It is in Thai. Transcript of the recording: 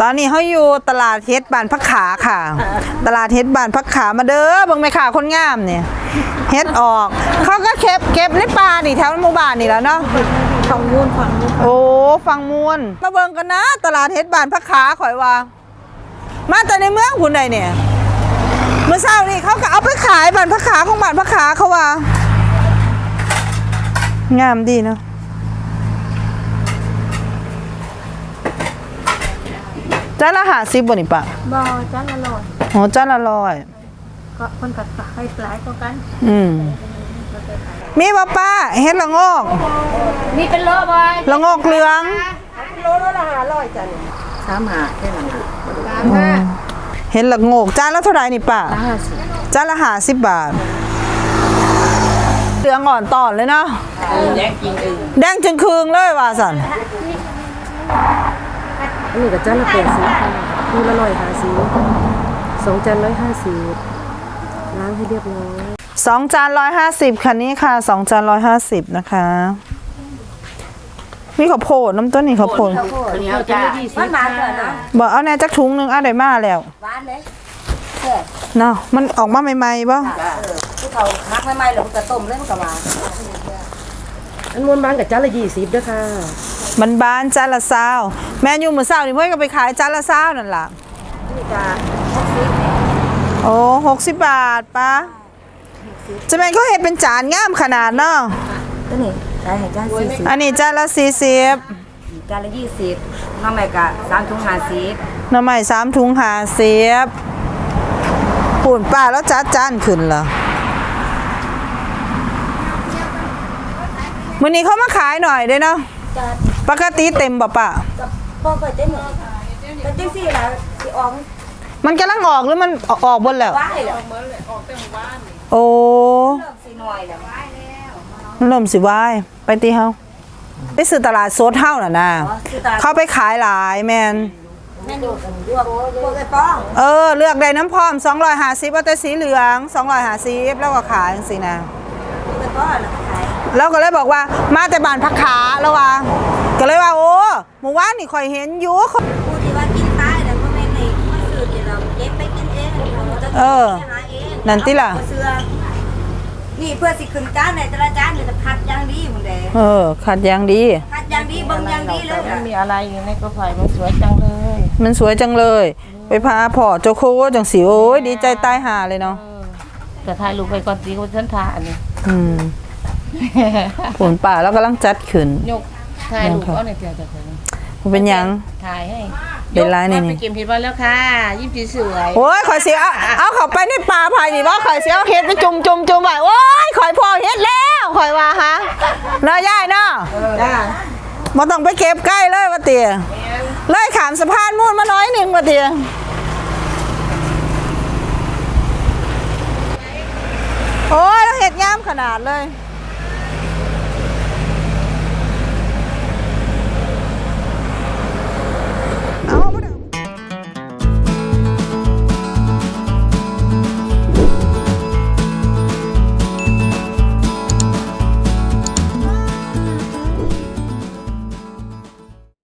ตอนนี้เขาอยู่ตลาดเฮ็ดบ้านพักขาค่ะ ตลาดเฮ็ดบ้านพักขามาเด้อเบิ่งแม่ค้าคนงามเนี่ยเฮ็ดออกเขาก็เก็บเก็บในป่านี่แถวหมู่บ้านนี่แหล้วเนาะฝั่งนู้นฝั่งนู้นโอ้ฟังมูลมาเบิ่งกันนะ ตลาดเฮ็ดบ้านพักขาข่อยว่า มาแต่ในเมืองคุณใดเนี่ยเมื่อเช้านี่เขาก็เอาไปขายบ้านพักขาของบ้านพักขาเขาว่า งามดีเนาะ จานละหาสิบบนี่ปะบอจ้าละลอยโหจานละร้อย ก็คนกับให้ปลายก็กันอืมมีป่ะป้าเฮ็ดละโงอกมีเป็นโลบอยละโงอกเหลืองโลละห้าร้อยจ้ะสามหาแค่นั้นสามอืห้ามเห็นละโงอกจานละเท่าไหร่นี่ป้าห้าสิบจานละหาสิบบาทเหลืองอ่อนตอนเลยเนาะแยกกินเองแดงจึงคืงเลยว่าสัน อันนี้กับจ้าละแปดสิบคูละร้อยห้าสิบสองจานร้อยห้าสิบล้างให้เรียบร้อยสองจานร้อยห้าสิบคันนี้ค่ะสองจานร้อยห้าสิบนะคะมีข้าวโพดน้ำต้นนี่ข้าวโพดเหนียวจ้ามันมาเถอะนะบอกเอาแน่จักถุงหนึงเอาได้มาแล้วหวานเลยเนาะมันออกมาใหม่ๆบ่ที่เขามักใหม่ๆหรือจะต้มเรื่องกับหวานอันมวนบานกับจ้าละยี่สิบด้วยค่ะ มันบานจานละซาวแม่อยู่มื้อเช้านี่เพิ่นก็ไปขายจานละซาวนั่นล่ะนี่จ้าหกสิบโอ้หกสิบบาทปะจะเป็นเขาเห็นเป็นจานงามขนาดเนาะก็นี่ได้ให้จ้าสี่สิบอันนี้จานละสี่สิบจานละยี่สิบน้ำใหม่กะสามถุงห้าสิบหน้ำใหม่สามถุงหาเสียบปุ่นป้าแล้วจัดจานขึ้นเหรอวันนี้เขามาขายหน่อยเด้เนาะจ้า ปกติเต็มบ่ปะกับพ่อเคยเต้นหมดแต่จังสี่แล้วสิออกมันกำลังออกหรือมันออกออกบนแล้วว้ายแล้วโอ้เลิกสิหน่อยแล้วมันเริ่มสิวายไปตีเฮาไปซื้อตลาดโซดเฮาน่ะนะอ๋อคือตาเขาไปขายหลายแมนแม่ดูกันด้วยพวกไอ้ป้องเออ เลือกได้น้ำพร้อม250เอาแต่สีเหลือง250แล้วก็ขายจังซี่นะ พวกไอ้ป้องแล้วก็ขายแล้วก็เลยบอกว่ามาแต่บ้านพักขาแล้วว่า ก็เลยว่าโอ้เมื่อวานนี่ข่อยเห็นอยู่เขาผู้ที่ว่ากินตายแต่ก็ไม่ในมันสื่อที่เราเก็บไปกินเองเราจะเออหาเองนั่นติล่ะเสื้อนี่เพื่อสิขึ้นจานในแต่ละจานเนี่ยจะคัดอย่างดีหมดเลยเออขัดยางดีคัดอย่างดีเบิ่งอย่างดีเลยมันมีอะไรอยู่ในกระไผ่มันสวยจังเลย มันสวยจังเลย ไปพาพ่อเจ้าโคจังสิโอ้ยดีใจตายหาเลยเนาะแต่ถ่ายรูปไปก่อนสิว่าฉันถ่ายอันนี้อืมผลป่าแล้วกำลังจัดขึ้นยก ถ่ายรูปเอาในเตียงจะถึงมันเป็นหยัง ถ่ายให้เป็นไรนี่ยกนี่ ไปเก็บผิดวันแล้วค่ะยิ้มสวยโอ้ยข่อยเสียเอาเข้าไปในป่าภายนี่ว่าข่อยเสียเอาเห็ดไปจุ่มจุ่มจุ่มไว้โอ้ยข่อยพอเห็ดแล้วข่อยว่าฮะเนาะยายเนาะจ้ามาต้องไปเก็บใกล้เลยว่าเตียเลยขามสะพานมุ่นมาน้อยหนึ่งว่าเตียโอ้ยแล้วเห็ดงามขนาดเลย